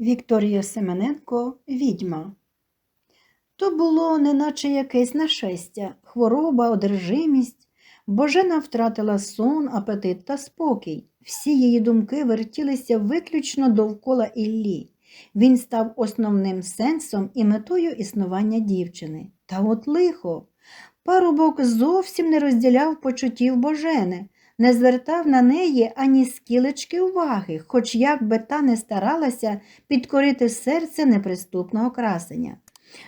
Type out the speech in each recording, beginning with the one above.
Вікторія Семененко Відьма. То було неначе якесь нашестя, хвороба, одержимість. Божена втратила сон, апетит та спокій. Всі її думки вертілися виключно довкола Іллі. Він став основним сенсом і метою існування дівчини. Та от лихо. Парубок зовсім не розділяв почуттів Божени, не звертав на неї ані скілечки уваги, хоч як би та не старалася підкорити серце неприступного красення.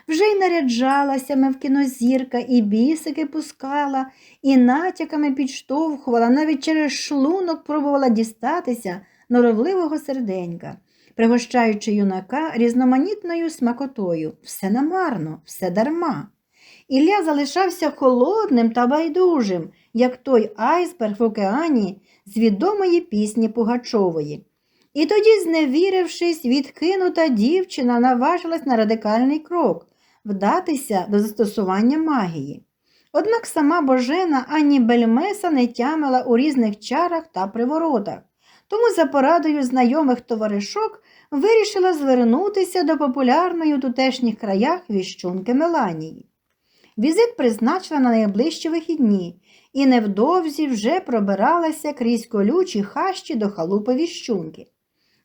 Вже й наряджалася мевкінозірка, і бісики пускала, і натяками підштовхувала, навіть через шлунок пробувала дістатися норовливого серденька, пригощаючи юнака різноманітною смакотою. Все намарно, все дарма. Ілля залишався холодним та байдужим, як той айсберг в океані з відомої пісні Пугачової. І тоді, зневірившись, відкинута дівчина наважилась на радикальний крок вдатися до застосування магії. Однак сама Божена ані бельмеса не тямила у різних чарах та приворотах, тому за порадою знайомих товаришок вирішила звернутися до популярної у тутешніх краях віщунки Меланії. Візит призначила на найближчі вихідні і невдовзі вже пробиралася крізь колючі хащі до халупи віщунки.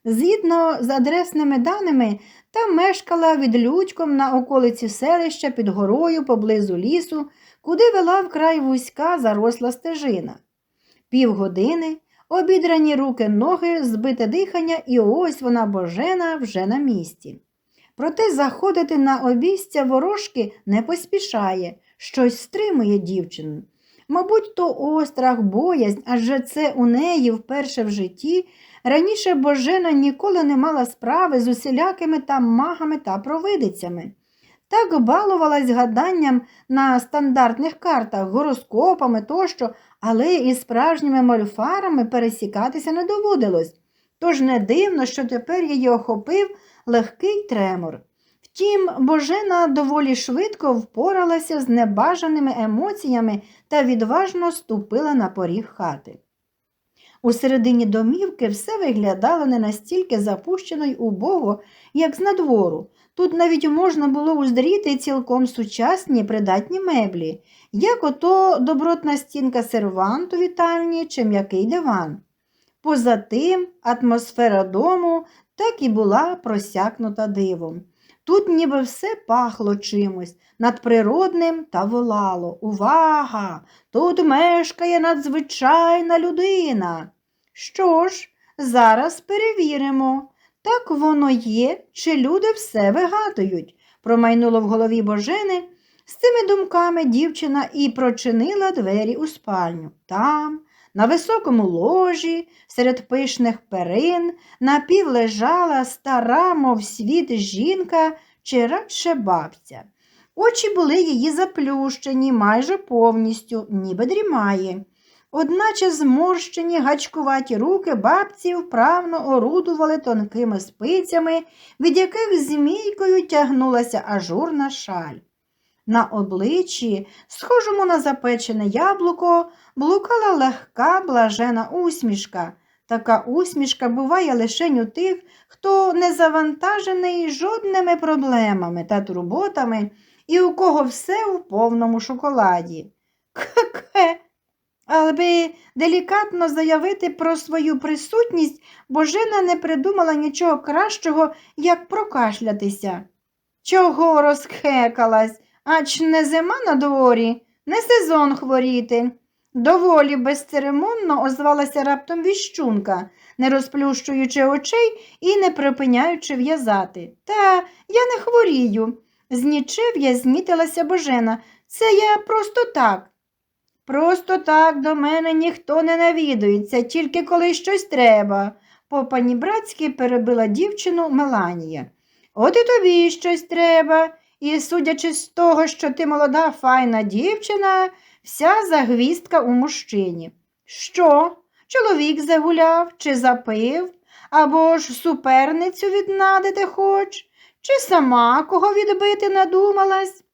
Згідно з адресними даними, там мешкала відлюдьком на околиці селища під горою поблизу лісу, куди вела вкрай вузька заросла стежина. Півгодини, обідрані руки, ноги, збите дихання, і ось вона божена вже на місці. Проте заходити на обійстя ворожки не поспішає, щось стримує дівчину. Мабуть, то острах, боязнь, адже це у неї вперше в житті. Раніше Божена ніколи не мала справи з усілякими там магами та провидицями. Так балувалась гаданням на стандартних картах, гороскопами тощо, але із справжніми мольфарами пересікатися не доводилось. Тож не дивно, що тепер її охопив легкий тремор. Втім, Божена доволі швидко впоралася з небажаними емоціями та відважно ступила на поріг хати. У середині домівки все виглядало не настільки запущено й убого, як з надвору. Тут навіть можна було уздріти цілком сучасні придатні меблі, як ото добротна стінка серванту вітальні чи м'який диван. Поза тим, атмосфера дому так і була просякнута дивом. Тут ніби все пахло чимось надприродним та волало. Увага! Тут мешкає надзвичайна людина. Що ж, зараз перевіримо. Так воно є, чи люди все вигадують, промайнуло в голові Божени. З цими думками дівчина і прочинила двері у спальню. Там, на високому ложі, серед пишних перин, напівлежала стара, мов світ жінка чи радше бабця. Очі були її заплющені майже повністю, ніби дрімає. Одначе зморщені гачкуваті руки бабці вправно орудували тонкими спицями, від яких змійкою тягнулася ажурна шаль. На обличчі, схожому на запечене яблуко, блукала легка блажена усмішка. Така усмішка буває лише у тих, хто не завантажений жодними проблемами та турботами і у кого все в повному шоколаді. Ке-ке! Аби делікатно заявити про свою присутність, Божена не придумала нічого кращого, як прокашлятися. Чого розхекалась? Ач не зима на дворі, не сезон хворіти. Доволі безцеремонно озвалася раптом віщунка, не розплющуючи очей і не припиняючи в'язати. Та я не хворію. Знічев'я змітилася Божена. Це я просто так. Просто так до мене ніхто не навідується, тільки коли щось треба, по панібратськи перебила дівчину Меланія. От і тобі щось треба, і, судячи з того, що ти молода, файна дівчина, вся загвістка у мужчині. Що? Чоловік загуляв чи запив, або ж суперницю віднадити хоч, чи сама кого відбити надумалась?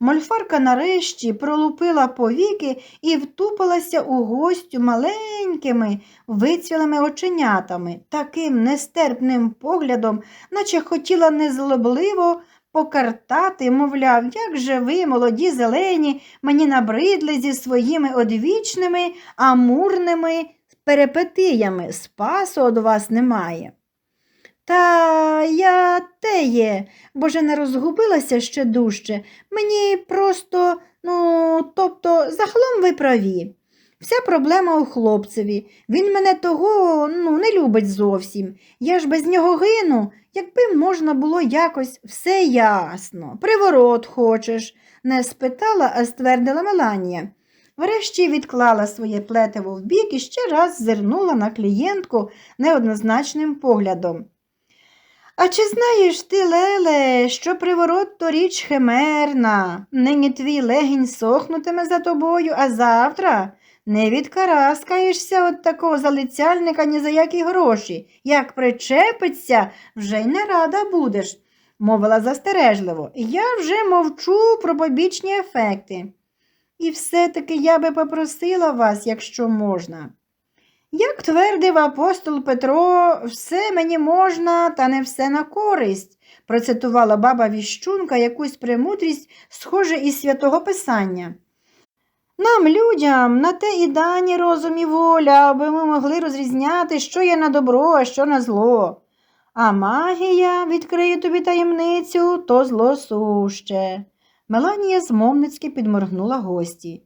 Мольфарка нарешті пролупила повіки і втупилася у гостю маленькими вицвілими оченятами, таким нестерпним поглядом, наче хотіла незлобливо покартати, мовляв, як же ви, молоді зелені, мені набридли зі своїми одвічними амурними перепетиями, спасу од вас немає. Та я те є, бо теє, Божена розгубилася ще дужче. Мені просто, ну, тобто, загалом ви праві. Вся проблема у хлопцеві. Він мене того ну, не любить зовсім. Я ж без нього гину, якби можна було якось все ясно. Приворот хочеш, не спитала, а ствердила Меланія. Врешті відклала своє плетиво вбік і ще раз зирнула на клієнтку неоднозначним поглядом. А чи знаєш ти, Леле, що приворот то річ химерна, нині твій легінь сохнутиме за тобою, а завтра не відкараскаєшся от такого залицяльника ні за які гроші. Як причепиться, вже й не рада будеш, мовила застережливо. Я вже мовчу про побічні ефекти. І все-таки я би попросила вас, якщо можна. Як твердив апостол Петро, все мені можна, та не все на користь, процитувала баба Віщунка якусь премудрість, схоже із святого Писання. Нам, людям, на те і дані розум і воля, аби ми могли розрізняти, що є на добро, а що на зло. А магія, відкриє тобі таємницю, то зло суще. Меланія змовницьки підморгнула гості.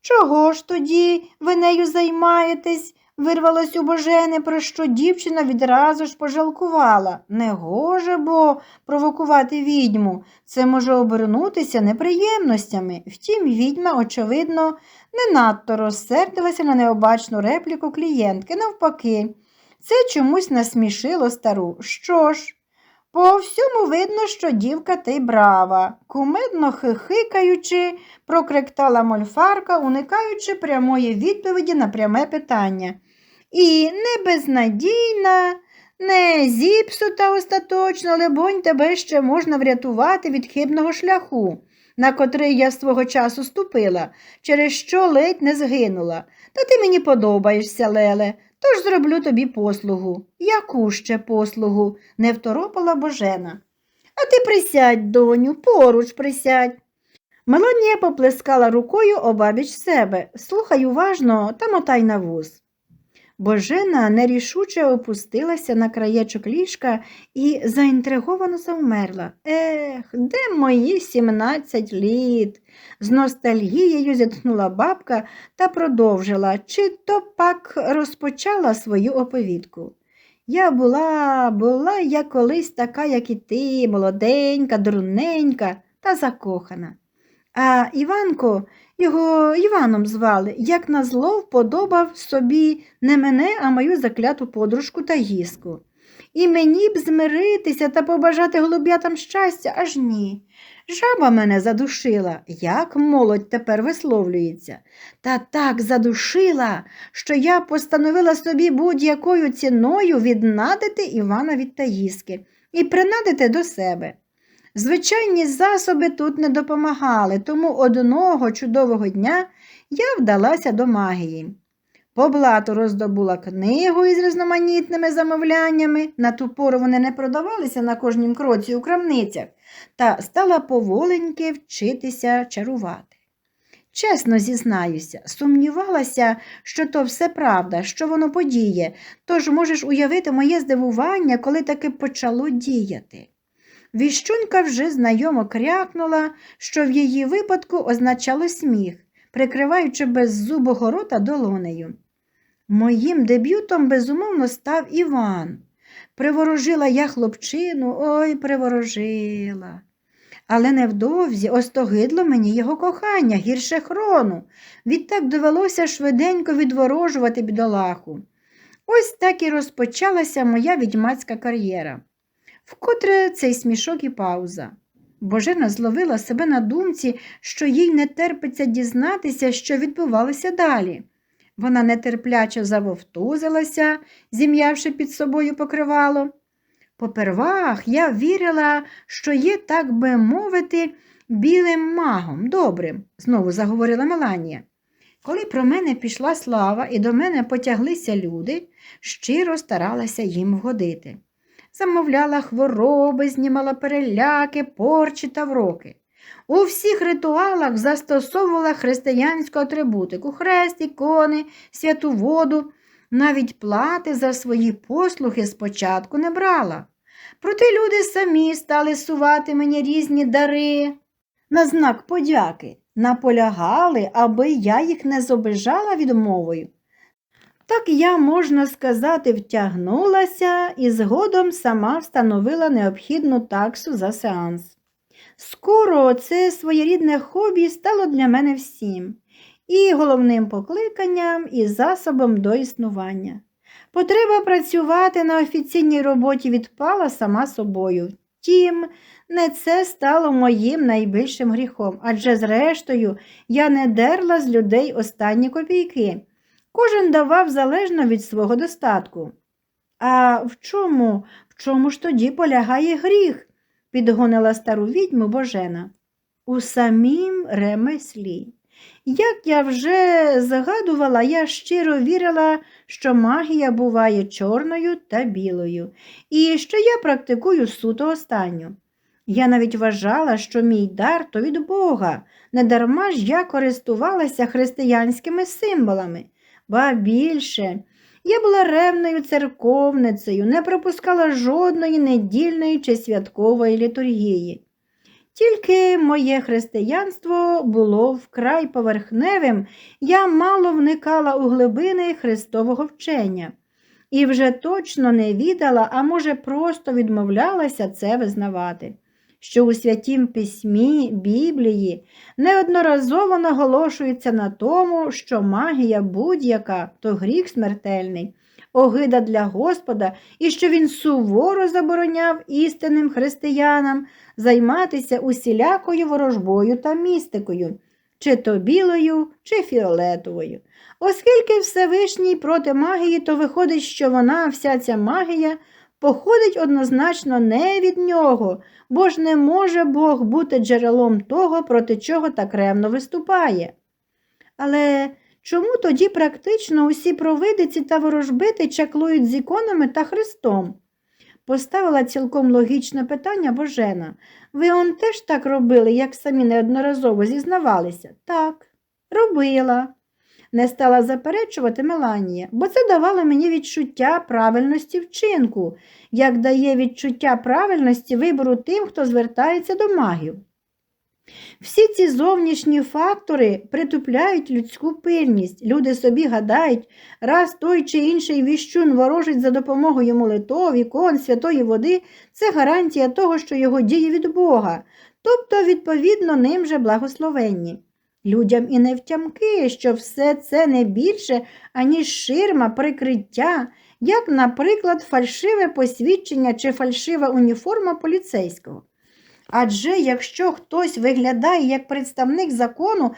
Чого ж тоді ви нею займаєтесь? Вирвалось у Божене, про що дівчина відразу ж пожалкувала. Не гоже бо провокувати відьму. Це може обернутися неприємностями. Втім, відьма, очевидно, не надто розсердилася на необачну репліку клієнтки. Навпаки, це чомусь насмішило стару. Що ж? По всьому видно, що дівка ти брава, кумедно хихикаючи, прокректала мольфарка, уникаючи прямої відповіді на пряме питання. І не безнадійна, не зіпсута остаточно, лебонь, тебе ще можна врятувати від хибного шляху, на котрий я свого часу ступила, через що ледь не згинула. Та ти мені подобаєшся, Леле, тож зроблю тобі послугу. Яку ще послугу? не второпала Божена. А ти присядь, доню, поруч присядь. Мелонія поплескала рукою обабіч себе. Слухай уважно та мотай на вуз. Божена нерішуче опустилася на краєчок ліжка і заінтриговано завмерла. Ех, де мої сімнадцять літ? З ностальгією зітхнула бабка та продовжила, чи то пак розпочала свою оповідку. Я була, була я колись така, як і ти, молоденька, дурненька та закохана. А Іванко, його Іваном звали, як назло вподобав собі не мене, а мою закляту подружку та гіску. І мені б змиритися та побажати голуб'ятам щастя, аж ні. Жаба мене задушила, як молодь тепер висловлюється, та так задушила, що я постановила собі будь-якою ціною віднадити Івана від Таїски і принадити до себе. Звичайні засоби тут не допомагали, тому одного чудового дня я вдалася до магії. По блату роздобула книгу із різноманітними замовляннями, на ту пору вони не продавалися на кожнім кроці у крамницях, та стала поволеньки вчитися чарувати. Чесно зізнаюся, сумнівалася, що то все правда, що воно подіє, тож можеш уявити моє здивування, коли таки почало діяти. Віщунка вже знайомо крякнула, що в її випадку означало сміх, прикриваючи беззубого рота долонею. Моїм дебютом безумовно став Іван. Приворожила я хлопчину, ой, приворожила. Але невдовзі остогидло мені його кохання, гірше хрону. Відтак довелося швиденько відворожувати бідолаху. Ось так і розпочалася моя відьмацька кар'єра. Вкотре цей смішок і пауза. Божена зловила себе на думці, що їй не терпиться дізнатися, що відбувалося далі. Вона нетерпляче завовтузилася, зім'явши під собою покривало. Попервах я вірила, що є, так би мовити, білим магом, добрим, знову заговорила Меланія. Коли про мене пішла слава і до мене потяглися люди, щиро старалася їм вгодити. Замовляла хвороби, знімала переляки, порчі та вроки. У всіх ритуалах застосовувала християнську атрибутику хрест, ікони, святу воду, навіть плати за свої послуги спочатку не брала. Проте люди самі стали сувати мені різні дари на знак подяки, наполягали, аби я їх не зобижала відмовою. Так я, можна сказати, втягнулася і згодом сама встановила необхідну таксу за сеанс. Скоро це своєрідне хобі стало для мене всім, і головним покликанням, і засобом до існування. Потреба працювати на офіційній роботі відпала сама собою. Втім, не це стало моїм найбільшим гріхом, адже, зрештою, я не дерла з людей останні копійки. Кожен давав залежно від свого достатку. А в чому, в чому ж тоді полягає гріх? підгонила стару відьму Божена. У самім ремеслі. Як я вже згадувала, я щиро вірила, що магія буває чорною та білою, і що я практикую суто останню. Я навіть вважала, що мій дар то від Бога, недарма ж я користувалася християнськими символами, ба більше. Я була ревною церковницею, не пропускала жодної недільної чи святкової літургії. Тільки моє християнство було вкрай поверхневим, я мало вникала у глибини Христового вчення і вже точно не відала, а може, просто відмовлялася це визнавати, що у святім письмі Біблії неодноразово наголошується на тому, що магія будь-яка то гріх смертельний, огида для Господа, і що він суворо забороняв істинним християнам займатися усілякою ворожбою та містикою, чи то білою, чи фіолетовою. Оскільки Всевишній проти магії, то виходить, що вона, вся ця магія, походить однозначно не від нього, бо ж не може Бог бути джерелом того, проти чого так ревно виступає. Але чому тоді практично усі провидиці та ворожбити чаклують з іконами та Христом? Поставила цілком логічне питання Божена. Ви он теж так робили, як самі неодноразово зізнавалися? Так, робила. Не стала заперечувати Меланія, бо це давало мені відчуття правильності вчинку, як дає відчуття правильності вибору тим, хто звертається до магів. Всі ці зовнішні фактори притупляють людську пильність. Люди собі гадають, раз той чи інший віщун ворожить за допомогою молитов, ікон, святої води, це гарантія того, що його діє від Бога, тобто, відповідно, ним же благословенні. Людям і не втямки, що все це не більше, аніж ширма, прикриття, як, наприклад, фальшиве посвідчення чи фальшива уніформа поліцейського. Адже якщо хтось виглядає як представник закону,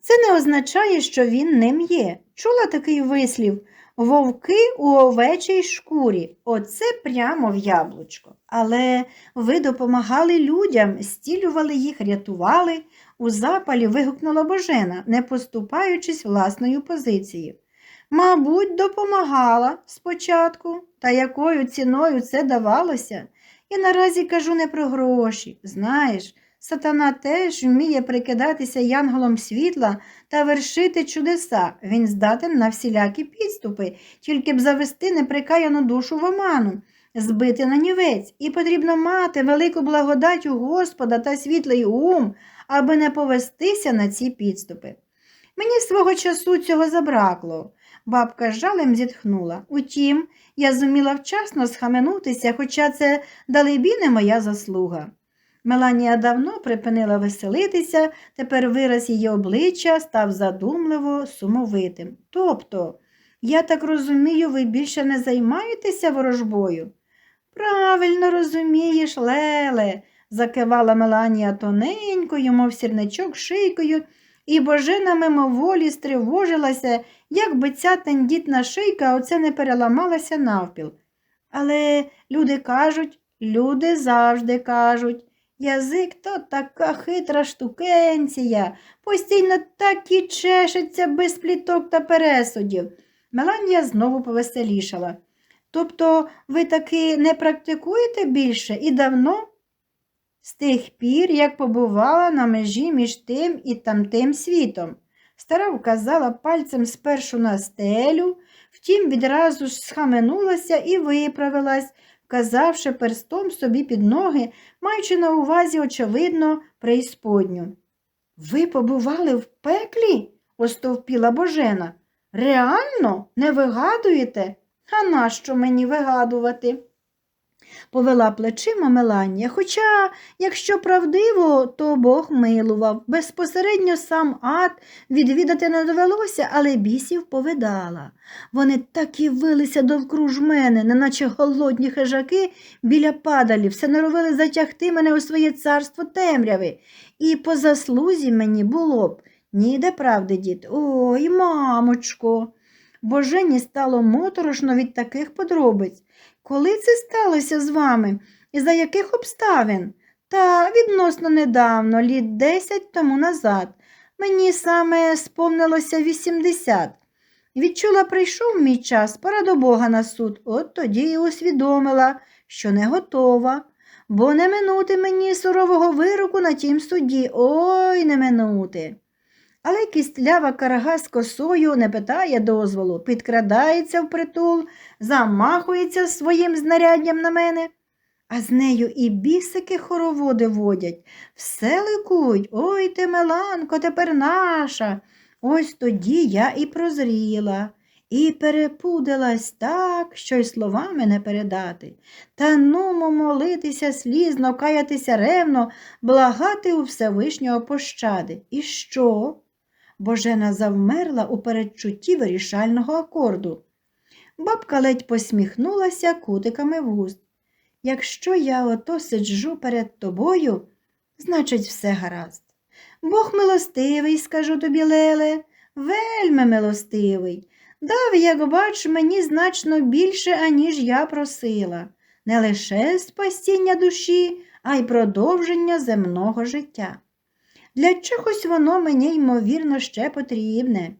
це не означає, що він ним є. Чула такий вислів вовки у овечій шкурі. Оце прямо в яблучко. Але ви допомагали людям, стілювали їх, рятували. У запалі вигукнула Божена, не поступаючись власною позицією. Мабуть, допомагала спочатку, та якою ціною це давалося. Я наразі кажу не про гроші. Знаєш, сатана теж вміє прикидатися янголом світла та вершити чудеса. Він здатен на всілякі підступи, тільки б завести неприкаяну душу в оману, збити на нівець, і потрібно мати велику благодать у Господа та світлий ум, аби не повестися на ці підступи. Мені свого часу цього забракло. Бабка з жалем зітхнула. Утім, я зуміла вчасно схаменутися, хоча це далебі не моя заслуга. Меланія давно припинила веселитися, тепер вираз її обличчя став задумливо сумовитим. Тобто, я так розумію, ви більше не займаєтеся ворожбою? Правильно розумієш, Леле, закивала Меланія тоненькою, мов сірничок шийкою, і божина мимоволі стривожилася, як би ця тендітна шийка оце не переламалася навпіл. Але люди кажуть, люди завжди кажуть. Язик то така хитра штукенція, постійно так і чешеться без пліток та пересудів. Меланія знову повеселішала. Тобто ви таки не практикуєте більше і давно? З тих пір, як побувала на межі між тим і тамтим світом. Стара вказала пальцем спершу на стелю, втім відразу ж схаменулася і виправилась, вказавши перстом собі під ноги, маючи на увазі, очевидно, преісподню. Ви побували в пеклі? остовпіла Божена. Реально не вигадуєте? А нащо мені вигадувати? Повела плечима Меланія, хоча, якщо правдиво, то Бог милував. Безпосередньо сам ад відвідати не довелося, але бісів повидала. Вони так і вилися довкруж мене, неначе голодні хижаки біля падалів, все норовили затягти мене у своє царство темряви. І по заслузі мені було б ніде правди, дід. Ой, мамочко. Божені стало моторошно від таких подробиць. Коли це сталося з вами і за яких обставин? Та відносно недавно, літ десять тому назад. Мені саме сповнилося 80. Відчула, прийшов мій час, пора до Бога на суд. От тоді і усвідомила, що не готова, бо не минути мені сурового вироку на тім суді. Ой, не минути. Але кістлява карга з косою не питає дозволу, підкрадається впритул, замахується своїм знаряддям на мене, а з нею і бісики хороводи водять. Все ликують, ой ти, Меланко, тепер наша. Ось тоді я і прозріла, і перепудилась так, що й словами не передати. Та нумо молитися слізно, каятися ревно, благати у Всевишнього пощади. І що? Божена завмерла у передчутті вирішального акорду. Бабка ледь посміхнулася кутиками вуст. Якщо я ото сиджу перед тобою, значить, все гаразд. Бог милостивий, скажу тобі, Леле, вельми милостивий. Дав, як бач, мені значно більше, аніж я просила, не лише спасіння душі, а й продовження земного життя. Для чогось воно мені, ймовірно, ще потрібне.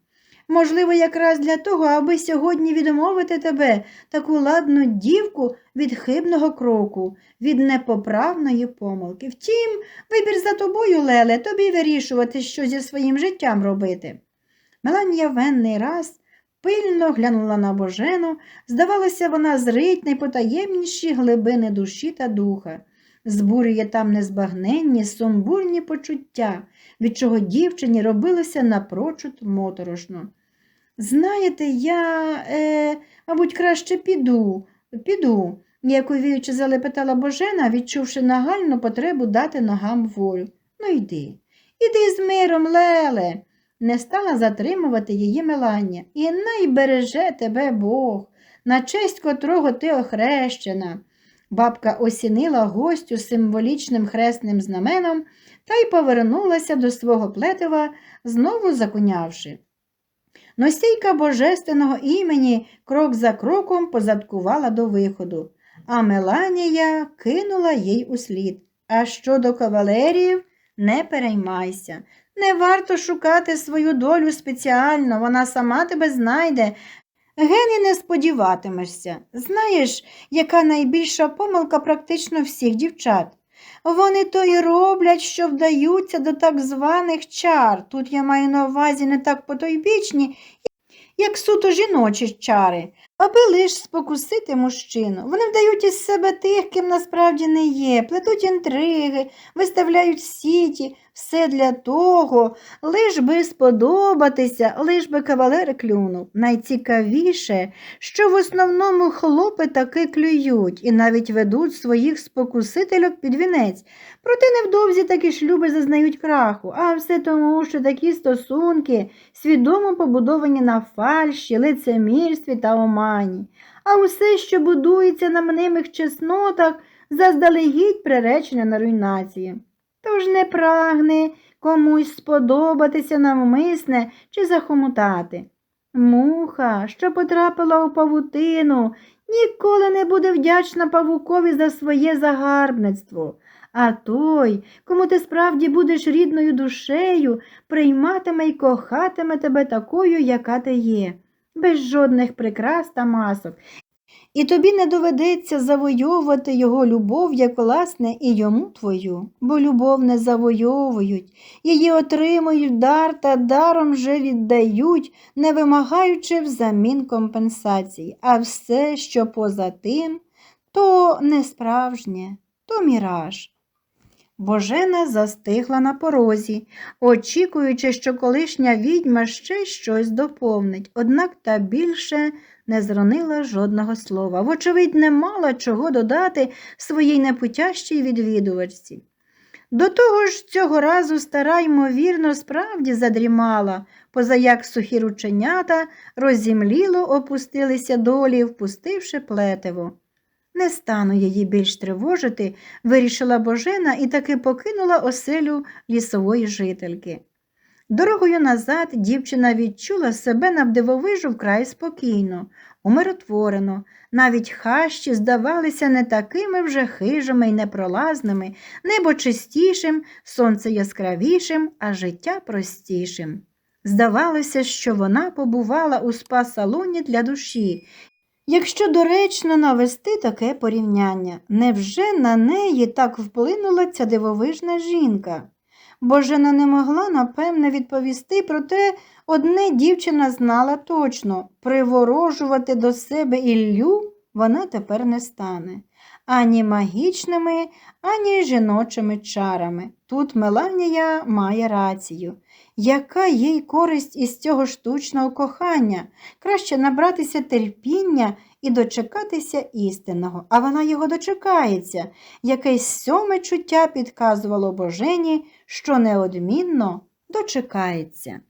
Можливо, якраз для того, аби сьогодні відмовити тебе, таку ладну дівку, від хибного кроку, від непоправної помилки. Втім, вибір за тобою, Леле, тобі вирішувати, що зі своїм життям робити. Меланія венний раз пильно глянула на Божену, здавалося, вона зрить найпотаємніші глибини душі та духа збурює там незбагненні, сумбурні почуття, від чого дівчині робилося напрочуд моторошно. Знаєте, я, е, мабуть, краще піду, піду, ніяковіючи залепетала Божена, відчувши нагальну потребу дати ногам волю. Ну, йди, іди з миром, Леле. Не стала затримувати її Мелання. І най береже тебе Бог, на честь котрого ти охрещена. Бабка осінила гостю символічним хресним знаменом та й повернулася до свого плетива, знову закунявши. Носійка божественного імені крок за кроком позадкувала до виходу, а Меланія кинула їй услід. А щодо кавалерів, не переймайся. Не варто шукати свою долю спеціально, вона сама тебе знайде, Гені не сподіватимешся. Знаєш, яка найбільша помилка практично всіх дівчат? Вони то й роблять, що вдаються до так званих чар. Тут я маю на увазі не так потойбічні, як суто жіночі чари, аби лиш спокусити мужчину. Вони вдають із себе тих, ким насправді не є, плетуть інтриги, виставляють сіті, все для того, лиш би сподобатися, лиш би кавалер клюнув. Найцікавіше, що в основному хлопи таки клюють і навіть ведуть своїх спокусительок під вінець. Проте невдовзі такі шлюби зазнають краху, а все тому, що такі стосунки свідомо побудовані на фальші, лицемірстві та омані. А усе, що будується на мнимих чеснотах, заздалегідь приречене на руйнацію. Тож не прагне комусь сподобатися навмисне чи захомутати. Муха, що потрапила у павутину, ніколи не буде вдячна павукові за своє загарбництво. А той, кому ти справді будеш рідною душею, прийматиме й кохатиме тебе такою, яка ти є, без жодних прикрас та масок. І тобі не доведеться завойовувати його любов, як власне, і йому твою, бо любов не завойовують, її отримують дар та даром вже віддають, не вимагаючи взамін компенсацій, а все, що поза тим, то не справжнє, то міраж. Божена застигла на порозі, очікуючи, що колишня відьма ще щось доповнить, однак та більше не зронила жодного слова. Вочевидь, не мала чого додати своїй непутящій відвідувачці. До того ж, цього разу стара, ймовірно, справді задрімала, позаяк сухі рученята розімліло опустилися долі, впустивши плетиво. Не стану її більш тривожити, вирішила Божена і таки покинула оселю лісової жительки. Дорогою назад дівчина відчула себе навдивовижу вкрай спокійно, умиротворено, навіть хащі здавалися не такими вже хижими й непролазними, небо чистішим, сонце яскравішим, а життя простішим. Здавалося, що вона побувала у спа-салоні для душі. Якщо доречно навести таке порівняння, невже на неї так вплинула ця дивовижна жінка? Божена не могла, напевне, відповісти, проте одне дівчина знала точно приворожувати до себе Іллю вона тепер не стане. Ані магічними, ані жіночими чарами. Тут Меланія має рацію. Яка їй користь із цього штучного кохання? Краще набратися терпіння і дочекатися істинного, а вона його дочекається. Якесь сьоме чуття підказувало Божені, що неодмінно дочекається.